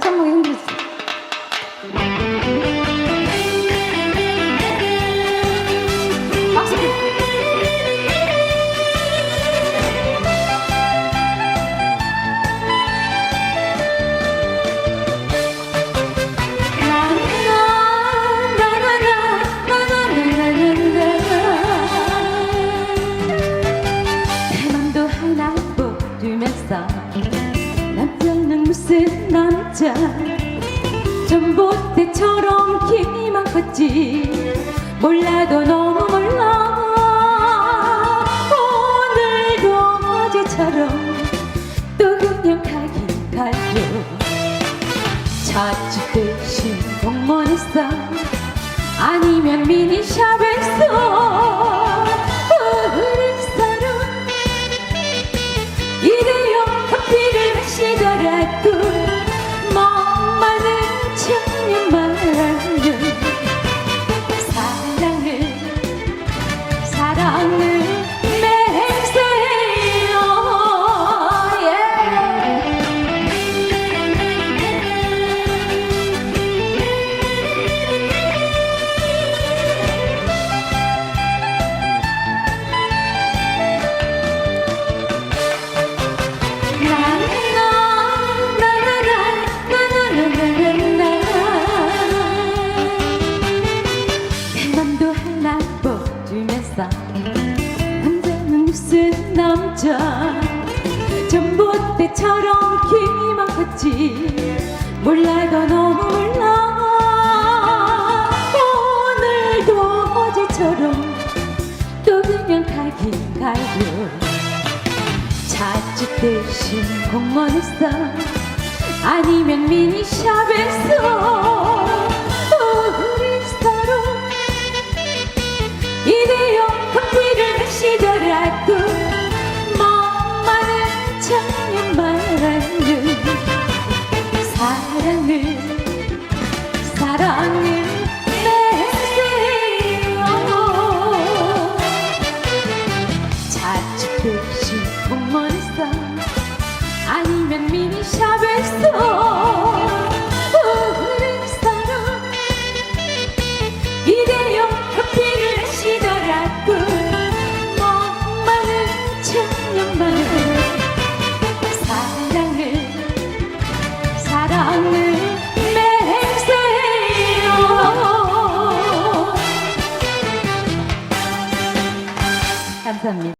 번 흔들어주세요. 박수! 내 맘도 하나 보두면서 남편은 무슨 남자. 전봇대처럼 키만 컸지. 몰라도 너무 몰라. 오늘도 어제처럼 또 그냥 가긴 가요. 자취 대신 공원에서 아니면 미니샵에서 남자. 전봇대처럼 키만 컸지 몰라도 너무 몰라. 오늘도 어제처럼 또 그냥 가긴 가요. 자주 대신 공원에서 아니면 미니샵에서 감사합니다.